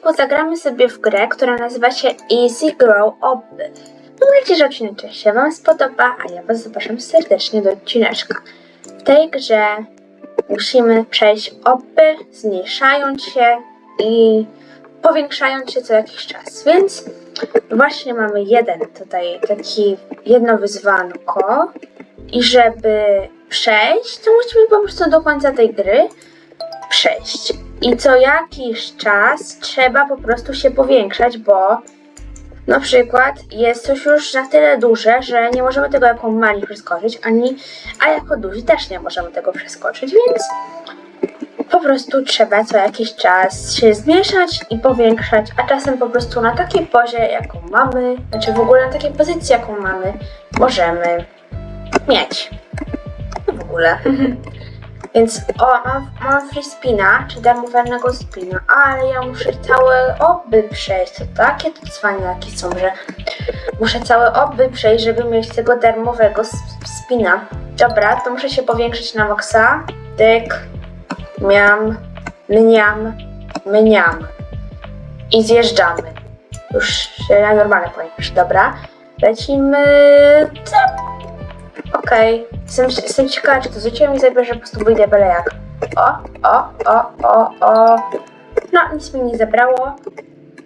Odcinku zagramy sobie w grę, która nazywa się Easy Grow Obby. Mam nadzieję, że odcinek się Wam spodoba, a ja Was zapraszam serdecznie do odcineczka. W tej grze musimy przejść obby, zmniejszając się i powiększając się co jakiś czas. Więc właśnie mamy jeden tutaj taki jedno wyzwanko i żeby przejść, to musimy po prostu do końca tej gry przejść. I co jakiś czas trzeba po prostu się powiększać, bo na przykład jest coś już na tyle duże, że nie możemy tego jako mali przeskoczyć, ani, a jako duży też nie możemy tego przeskoczyć, więc po prostu trzeba co jakiś czas się zmniejszać i powiększać, a czasem po prostu na takiej pozie, jaką mamy, znaczy w ogóle na takiej pozycji, jaką mamy, możemy mieć. W ogóle. Więc o, mam, mam free spina, czy darmowego spina, ale ja muszę całe oby przejść. To takie to cwaniaki są, że muszę całe oby przejść, żeby mieć tego darmowego spina. Dobra, to muszę się powiększyć na maksa. Tyk, miam, mniam, mniam. I zjeżdżamy. Już się na normalne. Dobra, lecimy. Okej, jestem, jestem ciekawa, czy to życie mi zabierze, po prostu wyjdę byle jak. O, o, o, o, o. No, nic mi nie zabrało.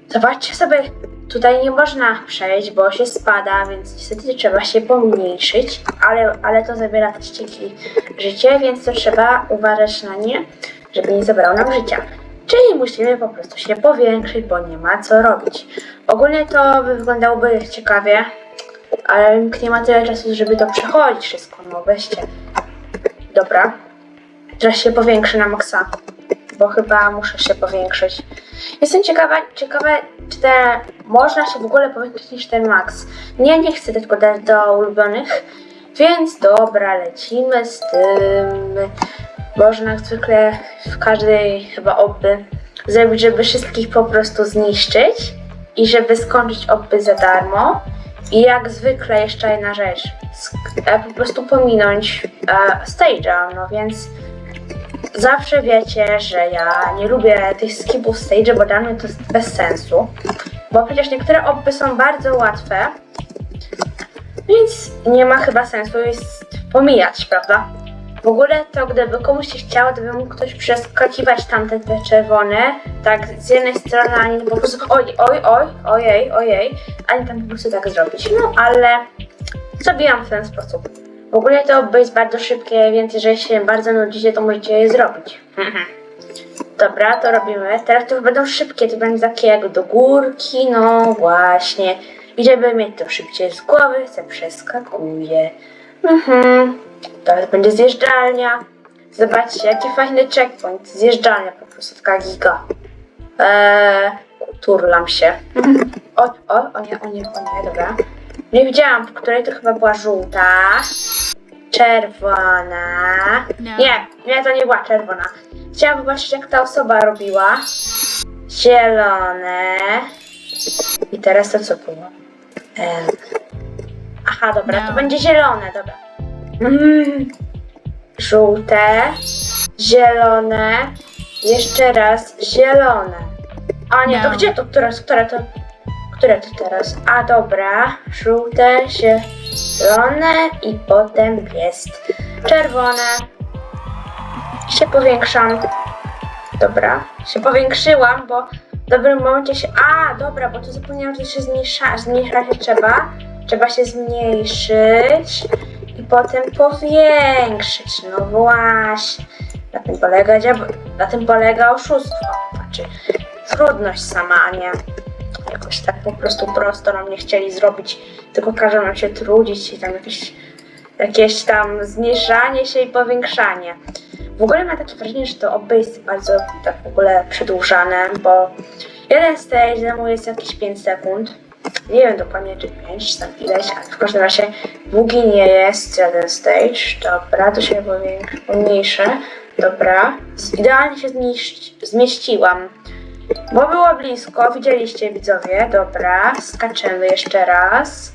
Zobaczcie sobie, tutaj nie można przejść, bo się spada, więc niestety trzeba się pomniejszyć, ale, ale to zabiera też cieki życie, więc to trzeba uważać na nie, żeby nie zabrało nam życia. Czyli musimy po prostu się powiększyć, bo nie ma co robić. Ogólnie to by wyglądałoby ciekawie, ale nikt nie ma tyle czasu, żeby to przechodzić wszystko, no weźcie. Dobra. Teraz się powiększy na maksa, bo chyba muszę się powiększyć. Jestem ciekawa, ciekawa, czy te, można się w ogóle powiększyć niż ten max. Nie, nie chcę tylko dać do ulubionych, więc dobra, lecimy z tym. Można jak zwykle w każdej chyba obby zrobić, żeby wszystkich po prostu zniszczyć i żeby skończyć obby za darmo. I jak zwykle jeszcze jedna rzecz, e, po prostu pominąć e, stage'a, no więc zawsze wiecie, że ja nie lubię tych skipów stage, bo dla mnie to jest bez sensu, bo przecież niektóre obby są bardzo łatwe, więc nie ma chyba sensu jest pomijać, prawda? W ogóle to gdyby komuś się chciało, to by mógł ktoś przeskakiwać tamte te czerwone, tak z jednej strony, a nie po prostu oj, oj, oj, ojej, ojej, a nie tam po prostu tak zrobić. No ale zrobiłam w ten sposób. W ogóle to jest bardzo szybkie, więc jeżeli się bardzo nudzicie, to możecie je zrobić. Dobra, to robimy. Teraz to już będą szybkie, to będzie takie jak do górki, no właśnie. I żeby mieć to szybciej z głowy, se przeskakuję. Mhm. Teraz będzie zjeżdżalnia. Zobaczcie, jaki fajny checkpoint. Zjeżdżalnia po prostu, taka giga. Eee, turlam się. O, o, o nie, o nie, o nie, dobra. Nie widziałam, w której to chyba była żółta. Czerwona. Nie, nie, to nie była czerwona. Chciałam zobaczyć, jak ta osoba robiła. Zielone. I teraz to co było? Em. Aha, dobra, to No. będzie zielone, dobra. Mm. Żółte, zielone, jeszcze raz zielone. A nie, to gdzie to teraz? Które to? Które to teraz? A dobra, żółte, zielone i potem jest czerwone. Się powiększam. Dobra, się powiększyłam, bo w dobrym momencie się. A, dobra, bo to zapomniałam, że się zmniejsza, zmniejsza się trzeba. Trzeba się zmniejszyć i potem powiększyć. No właśnie. Na tym polega na tym polega oszustwo. Znaczy trudność sama, a nie jakoś tak po prostu prosto nam nie chcieli zrobić, tylko każą nam się trudzić i tam jakieś, jakieś tam zmniejszanie się i powiększanie. W ogóle mam takie wrażenie, że to obby jest bardzo tak w ogóle przedłużane, bo jeden stage zajmuje jakieś 5 sekund. Nie wiem dokładnie czy 5 czy tam ileś, ale w każdym razie długi nie jest jeden stage. Dobra, to się pomniejszę. Dobra, idealnie się zmieści- zmieściłam. Bo było blisko, widzieliście widzowie. Dobra, skaczemy jeszcze raz.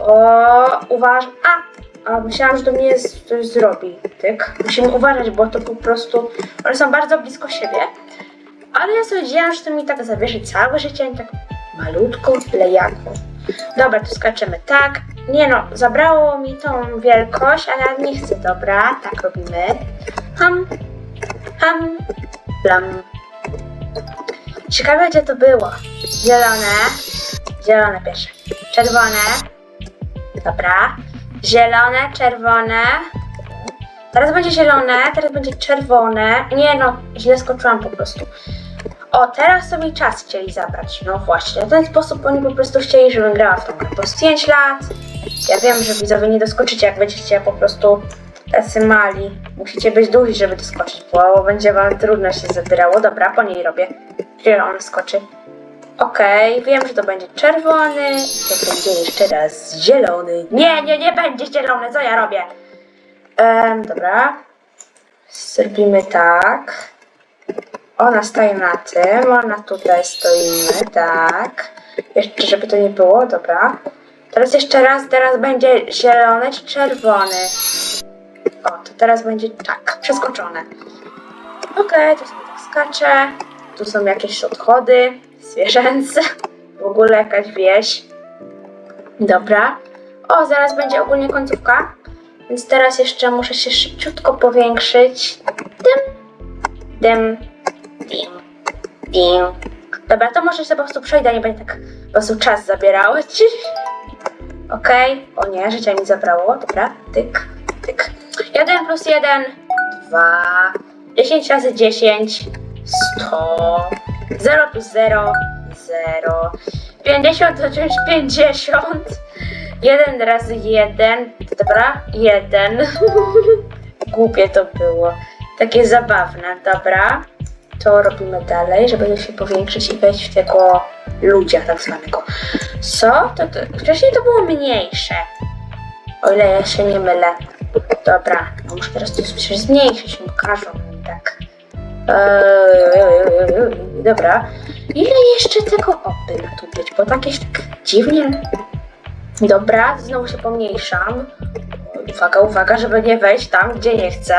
O, uważ. A! A myślałam, że do mnie coś zrobi. Tyk. Musimy uważać, bo to po prostu. One są bardzo blisko siebie. Ale ja sobie wiedziałam, że to mi tak zabierze całe życie, tak malutko, lejako. Dobra, tu skaczemy tak. Nie no, zabrało mi tą wielkość, ale ja nie chcę, dobra. Tak robimy. Ham, ham, plam. Ciekawe, gdzie to było. Zielone, zielone pierwsze. Czerwone, dobra. Zielone, czerwone. Teraz będzie zielone, teraz będzie czerwone. Nie no, źle skoczyłam po prostu. O, teraz sobie czas chcieli zabrać. No właśnie, w ten sposób oni po prostu chcieli, żebym grała w tą grę po 5 lat. Ja wiem, że widzowie nie doskoczycie, jak będziecie po prostu tacy mali. Musicie być duzi, żeby doskoczyć, bo będzie wam trudno się zabierało. Dobra, po niej robię. Kiedy on skoczy? Okej, wiem, że to będzie czerwony. To będzie jeszcze raz zielony. Nie, nie, nie będzie zielony, co ja robię? Dobra. Zrobimy tak. Ona staje na tym, ona tutaj stoimy, tak. Jeszcze, żeby to nie było, dobra. Teraz jeszcze raz, teraz będzie zielony czy czerwony. O, to teraz będzie tak, przeskoczone. Okej, to sobie tak. Tu są jakieś odchody zwierzęce. W ogóle jakaś wieś. Dobra. O, zaraz będzie ogólnie końcówka. Więc teraz jeszcze muszę się szybciutko powiększyć. Dym, dym, dim, dim. Dobra, to może się po prostu przejdę, nie będzie tak po prostu czas zabierało. Okej. O nie, życia mi zabrało. Dobra, tyk, tyk. 1 plus 1, 2. 10 razy 10, 100. 0 plus 0, 0. 50 to wziąć 50. 1 razy 1, dobra? 1. Głupie to było. Takie zabawne, dobra. To robimy dalej, żeby się powiększyć i wejść w tego ludzia tak zwanego. Co? To, to, wcześniej to było mniejsze. O ile ja się nie mylę. Dobra, no muszę teraz to coś zmniejszyć, no każą mi tak. Eee, dobra. Ile jeszcze tego opy ma tu być? Bo tak jest tak dziwnie. Dobra, znowu się pomniejszam. Uwaga, uwaga, żeby nie wejść tam, gdzie nie chcę.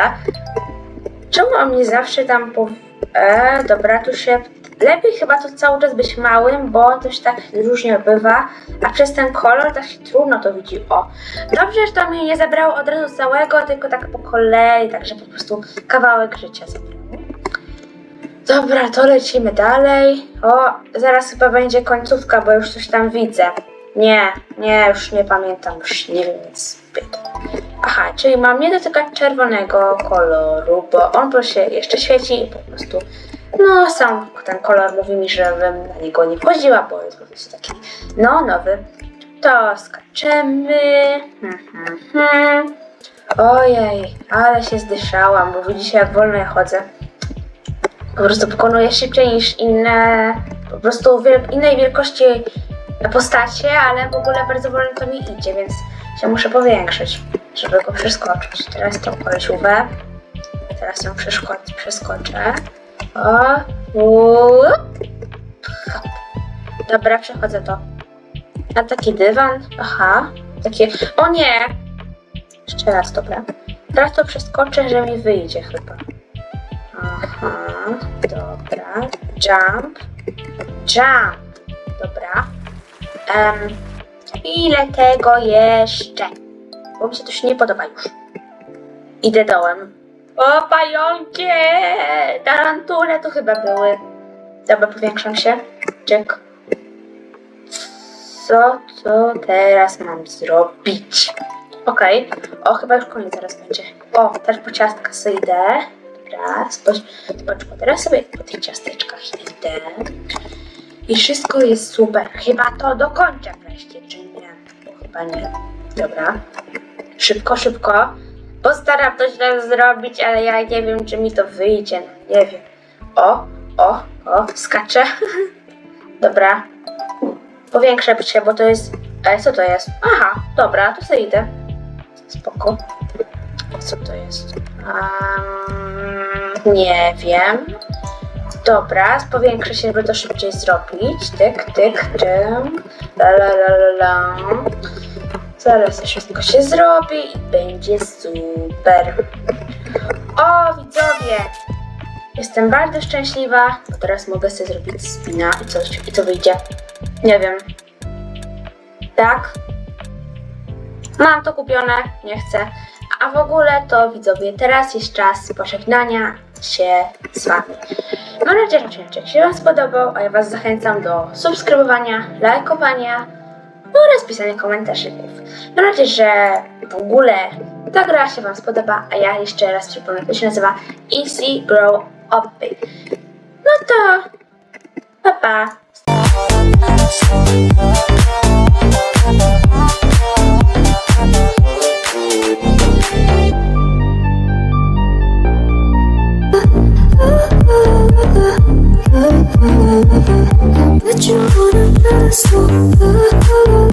Czemu on mnie zawsze tam po... E, dobra, tu się... Lepiej chyba tu cały czas być małym, bo to się tak różnie bywa, a przez ten kolor tak się trudno to widzi. O, dobrze, że to mnie nie zabrało od razu całego, tylko tak po kolei, także po prostu kawałek życia zabrało. Dobra, to lecimy dalej. O, zaraz chyba będzie końcówka, bo już coś tam widzę. Nie, nie, już nie pamiętam, już nie wiem nic zbyt. Aha, czyli mam nie dotykać czerwonego koloru, bo on się jeszcze świeci i po prostu, no sam ten kolor mówi mi, żebym na niego nie wchodziła, bo jest po prostu taki, no, nowy. To skaczemy. Hmm, hmm, hmm. Ojej, ale się zdyszałam, bo widzicie jak wolno ja chodzę. Po prostu pokonuję szybciej niż inne, po prostu wiel- innej wielkości postacie, ale w ogóle bardzo wolno to mi idzie, więc się muszę powiększyć, żeby go przeskoczyć. Teraz tą kolesiówę. Teraz ją przeszko- przeskoczę. O. Dobra, przechodzę to. A taki dywan? Aha. Takie. O nie! Jeszcze raz, dobra. Teraz to przeskoczę, że mi wyjdzie chyba. Aha, dobra. Jump. Jump. Dobra. Em, ile tego jeszcze? Bo mi się to się nie podoba już. Idę dołem. O, pająkie! Tarantule to chyba były. Dobra, powiększam się. Czyk. Co to teraz mam zrobić? Okej. O, chyba już koniec zaraz będzie. O, też po ciastka sobie idę. Dobra, spocz, spoczko. Teraz sobie po tych ciasteczkach idę. I wszystko jest super. Chyba to dokończę wreszcie, czy nie? Bo chyba nie. Dobra. Szybko, szybko. Postaram to źle zrobić, ale ja nie wiem, czy mi to wyjdzie. No, nie wiem. O, o, o, skaczę. Dobra. Powiększę się, bo to jest... E, co to jest? Aha, dobra, to sobie idę. Spoko. Co to jest? Um, nie wiem. Dobra, powiększę się, żeby to szybciej zrobić. Tyk, tyk, tym. La, la, la, la, la. Zaraz to wszystko się zrobi i będzie super. O, widzowie! Jestem bardzo szczęśliwa, bo teraz mogę sobie zrobić spina i coś, i co wyjdzie. Nie wiem. Tak? Mam to kupione, nie chcę. A w ogóle to widzowie, teraz jest czas pożegnania się z wami. Mam nadzieję, że odcinek się wam spodobał, a ja was zachęcam do subskrybowania, lajkowania oraz pisania komentarzy. Mam nadzieję, że w ogóle ta gra się wam spodoba, a ja jeszcze raz przypomnę, to się nazywa Easy Grow Up. No to pa pa! But you wanna dance so